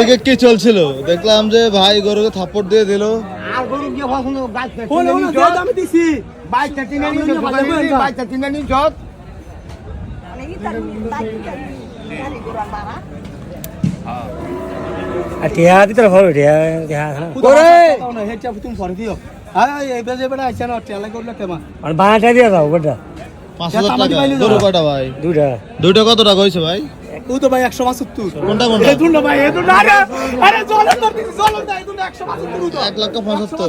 থেকে কি চলছিল? দেখলাম যে ভাই গরুকে থাপ্পড় দিয়ে দিল। দুটা দুইটা কত টাকা হয়েছে ভাই? ও তো ভাই 175 কোনটা কোনটা? এই দুটো ভাই এই দুটো আরে আরে জলে তো দিছি জলে দাও এই দুটো 175 দাও এক লক্ষ পঁচাত্তর।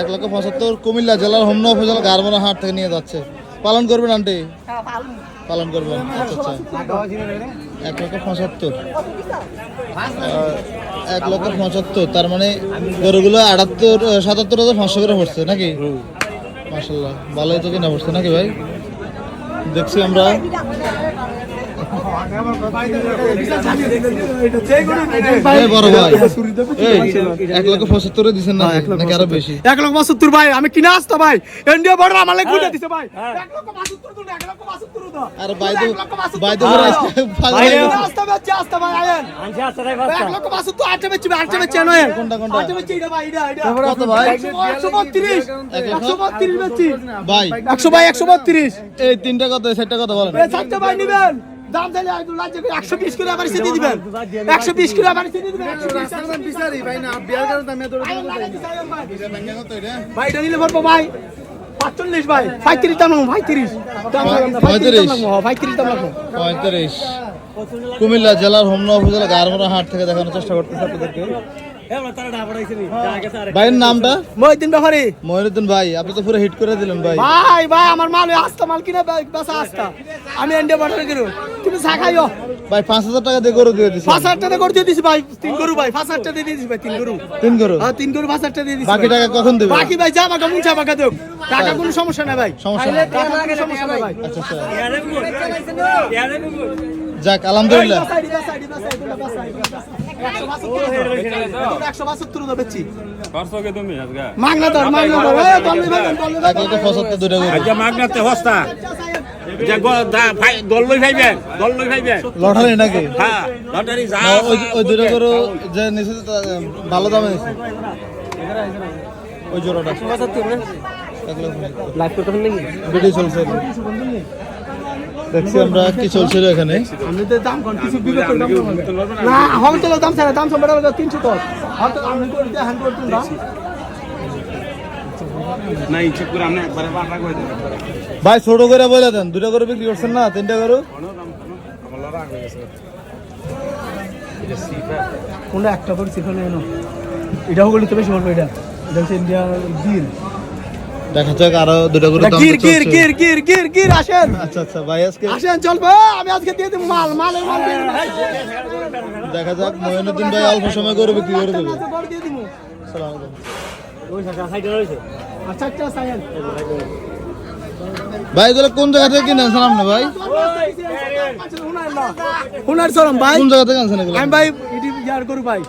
এক লক্ষ পঁচাত্তর কুমিল্লা জেলার হোমনা উপজেলা গারমোনা হাট থেকে নিয়ে যাচ্ছে। পালন করবেন আন্টি? পালন। করবেন। আচ্ছা আচ্ছা। এক লক্ষ পঁচাত্তর। এক লক্ষ পঁচাত্তর তার মানে গরুগুলো আটাত্তর সাতাত্তর হাজার পাঁচশো করে পড়ছে নাকি? মাসাল্লাহ ভালোই তো কিনা পড়ছে নাকি ভাই? দেখছি আমরা। আমি কিনা আসতো ভাই। ইন্ডিয়া আমার লাগে দিছে ভাই? একশো বত্রিশ একশো বত্রিশ ভাই। একশো বত্রিশ। এই তিনটা কত সেটটা কত বলেন। ভাই নিবেন। দাম করে একশো বিশ কিলো আবার দিয়ে দিবেন। একশো বিশ কিলো আবার দিয়ে দিবেন। ভাই। ভাই এটা নিলে পারব ভাই। পাঁচচল্লিশ ভাই। পঁয়ত্রিশ দাম লাগবো পঁয়ত্রিশ। দাম লাগবো পঁয়ত্রিশ দাম লাগবো কুমিল্লা জেলার হোমনা উপজেলা গারমোনা হাট থেকে দেখানোর চেষ্টা করতেছে আপনাদেরকে। ভাইয়ের নামটা? ব্যাপারে ভাই আপনি তো পুরো হিট করে দিলেন ভাই। ভাই ভাই আমার মাল আস্তা মাল কিনা বাসা আস্তা। আমি এন্ডে বাটার কিনো। তুমি চা খাইও ভাই পাঁচ হাজার টাকা দিয়ে গরু দিয়ে দিচ্ছি পাঁচ হাজার টাকা করে দিয়ে দিছি ভাই তিন গরু ভাই পাঁচ হাজার টাকা দিয়ে দিছি ভাই তিন গরু। তিন গরু? হ্যাঁ তিন গরু পাঁচ হাজার টাকা দিয়ে দিছি বাকি টাকা কখন দেবে? বাকি ভাই যা বাকা মুন চা বাকা দেব টাকা কোনো সমস্যা নাই ভাই। সমস্যা নেই। টাকা কোনো সমস্যা নাই ভাই। আচ্ছা আচ্ছা। যাক আলহামদুলিল্লাহ। মাগনা গরু। আচ্ছা মাগনাতে হস্তা। যে গ- দা- ভাই- দল লই ভাইবেন দল লই ভাইবেন। লটারি নাকি? হ্যাঁ লটারি যা ওই ওই গরু যে নিছে ভালো দামে নিছে ওই জোড়াটা। এক লক্ষ পঁচাত্তর। ভিডিও চলছে দেখছি আমরা কি চলছিল এখানে। আমি তো দাম কোন কিছু বিবেক দাম করব না আমি তো দাম ছাড়া দাম সম্পর্কে আমাকে তিনশো তো তো আমি করে দিয়ে হ্যান্ড করতুম দাম না ইচ্ছে করে আমি একবারে বাটা করে দেব ভাই ছোট করে বলে দেন দুটা করে বিক্রি করছেন না তিনটা গরু? কোনটা একটা করে সেখানে এনো এটাও করলে তো বেশি পড়বে এটা। এটা হচ্ছে ইন্ডিয়া গির। দেখা যাক আরও দুটা দাম গির গির। গির গির গির গির আসেন। আচ্ছা আচ্ছা ভাই আজকে আসেন চলবে আমি আজকে দিয়ে দেবো মাল মালের মাল দিয়ে দেখা যাক মহিনুদ্দিন ভাই অল্প সময় গরু বিক্রি করে দেবে। আচ্ছা, দিবো। আসসালামু আলাইকুম। ভাই এগুলো কোন জায়গা থেকে কিনে আনছেন আপনি ভাই? হুনার সরম ভাই। কোন জায়গা থেকে আনছেন এগুলো? আমি ভাই এটি ইয়ার করু ভাই।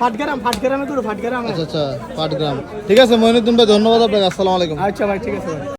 ফাটগ্রাম ফাটগ্রামে করু ফাটগ্রাম আচ্ছা আচ্ছা ফাটগ্রাম। ঠিক আছে মইনুদ্দিন ভাই ধন্যবাদ আপনাকে আসসালামু আলাইকুম। আচ্ছা ভাই ঠিক আছে ভাই।